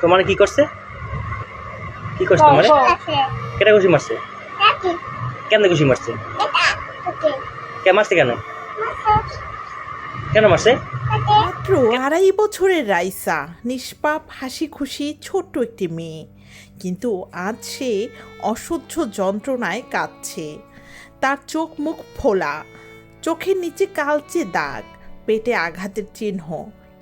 তোমার কি করছে? কি করছে তোমার? কেটা ঘুষি মারছে? কেন ঘুষি মারছে? কে মারছে কেন? কেন মারছে? মাত্র আড়াই বছরের রাইসা নিষ্পাপ হাসি খুশি ছোট্ট একটি মেয়ে। কিন্তু আজ সে অসহ্য যন্ত্রণায় কাঁদছে। তার চোখ মুখ ফোলা চোখের নিচে কালচে দাগ পেটে আঘাতের চিহ্ন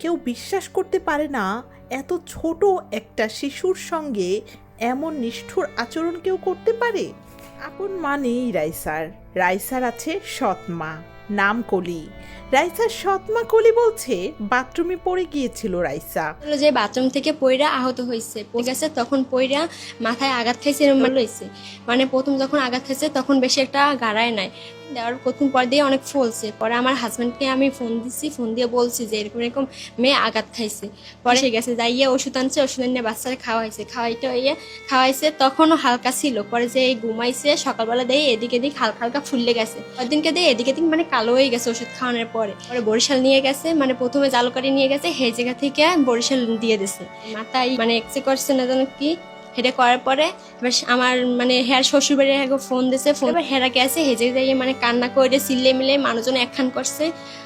কেউ বিশ্বাস করতে পারে না এত ছোট একটা শিশুর সঙ্গে এমন নিষ্ঠুর আচরণ কেউ করতে পারে? আপন মা নেই রাইসার। রাইসার আছে সৎ মা। নাম কলি। রাইসার সৎমা কলি বলছে, বাথরুমে পড়ে গিয়েছিল রাইসা। হলো যে বাথরুম থেকে পইরা আহত হয়েছে পড়ে গেছে তখন পইরা মাথায় আঘাত খাইছে এরকম লইছে মানে প্রথম যখন আঘাত খাইছে, তখন বেশি একটা গাড়ায় নাই। দেওয়ার প্রথম পর দিয়ে অনেক ফলছে। পরে আমার হাজব্যান্ডকে আমি ফোন দিছি ফোন দিয়ে বলছি যে এরকম এরকম মেয়ে আঘাত খাইছে। পরে সে গেছে, যাইয়ে ওষুধ আনছে, ওষুধ এনে বাচ্চারা খাওয়াইছে। খাওয়াইতে হইয়ে খাওয়াইছে, তখনও হালকা ছিল। পরে যে এই ঘুমাইছে, সকালবেলা দিয়ে এদিক এদিক হালকা হালকা ফুললে গেছে। দিনকে দিয়ে এদিক এদিক মানে কালো হয়ে গেছে ওষুধ খাওয়ানোর পরে। পরে বরিশাল নিয়ে গেছে মানে প্রথমে জালুকারি নিয়ে গেছে, সেই জায়গা থেকে বরিশাল দিয়ে দিছে। মাথায় মানে এক্সরে করছে না জানো কি হেটা করার পরে এবার আমার মানে হেয়ার শ্বশুর বাড়ি ফোন দিছে ফোন এবার হেরা গেছে হেজে যাইয়ে মানে কান্না করে, সিলে মিলে মানুষজন একখান করছে।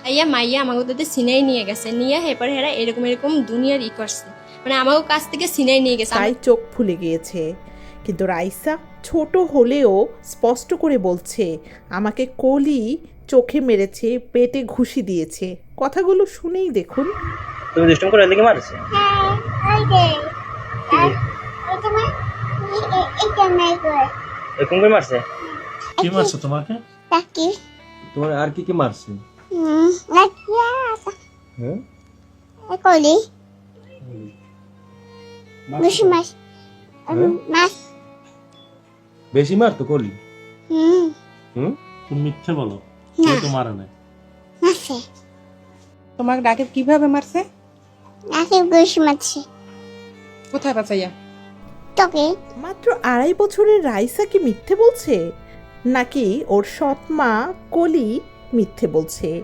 আইয়া মাইয়া আমাকে তোদের সিনাই নিয়ে গেছে, নিয়ে এরপর হেরা এরকম এরকম দুনিয়ার ই করছে। মানে আমাকে কাছ থেকে সিনাই নিয়ে গেছে। চোখ ফুলে গিয়েছে। কিন্তু রাইসা ছোট হলেও স্পষ্ট করে বলছে আমাকে কলি চোখে মেরেছে পেটে ঘুষি দিয়েছে। কথাগুলো শুনেই দেখুন। তুমি দুষ্টম করে এদিকে মারছে? এরকম করে মারছে? কি মারছে তোমাকে? তোমার আর কি কি মারছে? হ্যাঁ? কলি। বেশি মাছ হ্যাঁ? মাছ বেশি মার তো কলি। হুম। হুম? তুমি মিথ্যে বলো। না। কেউ তো মারে নাই। মাছে তোমাকে ডাকে কীভাবে মারছে? মাছে কোথায় বাঁচাইয়া? তোকে। মাত্র আড়াই বছরের রাইসা কি মিথ্যে বলছে? নাকি ওর সৎ মা কলি মিথ্যে বলছে?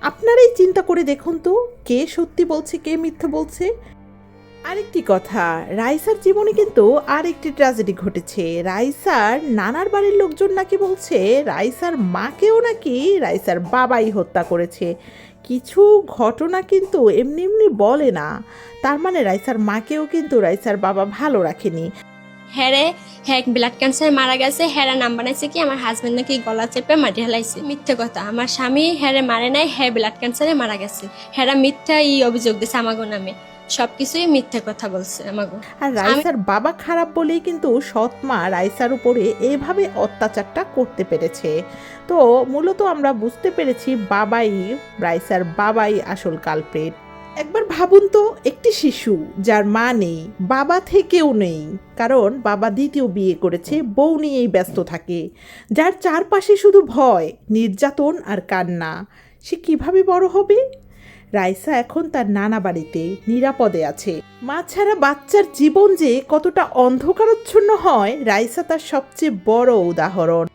আপনারাই চিন্তা করে দেখুন তো কে সত্যি বলছে কে মিথ্যে বলছে? আরেকটি কথা, রাইসার জীবনে কিন্তু আরেকটি ট্র্যাজেডি ঘটেছে। রাইসার নানার বাড়ির লোকজন নাকি বলছে, রাইসার মাকেও নাকি রাইসার বাবাই হত্যা করেছে। কিছু ঘটনা কিন্তু এমনি এমনি বলে না। তার মানে রাইসার মাকেও কিন্তু রাইসার বাবা ভালো রাখেনি। হ্যারে হ্যাঁ ব্লাড ক্যান্সারে মারা গেছে হ্যারা নাম বানাইছে কি? আমার হাজবেন্ড নাকি গলা চেপে মাটি হেলাইছে। মিথ্যে কথা, আমার স্বামী হ্যারে মারে নাই হ্যাঁ ব্লাড ক্যান্সারে মারা গেছে। হ্যারা মিথ্যা এই অভিযোগ দিছে আমাগো নামে। সবকিছুই মিথ্যে কথা বলছে আমাগো। আর রাইসার বাবা খারাপ বলেই কিন্তু সৎ মা রাইসার উপরে এভাবে অত্যাচারটা করতে পেরেছে। তো মূলত আমরা বুঝতে পেরেছি বাবাই রাইসার বাবাই আসল কালপ্রেট একবার ভাবুন তো একটি শিশু যার মা নেই বাবা থেকেও নেই কারণ বাবা দ্বিতীয় বিয়ে করেছে বউ নিয়েই ব্যস্ত থাকে। যার চারপাশে শুধু ভয় নির্যাতন আর কান্না। সে কীভাবে বড় হবে? রাইসা এখন তার নানা বাড়িতে নিরাপদে আছে। মা ছাড়া বাচ্চার জীবন যে কতটা অন্ধকারচ্ছন্ন হয়, রাইসা তার সবচেয়ে বড় উদাহরণ।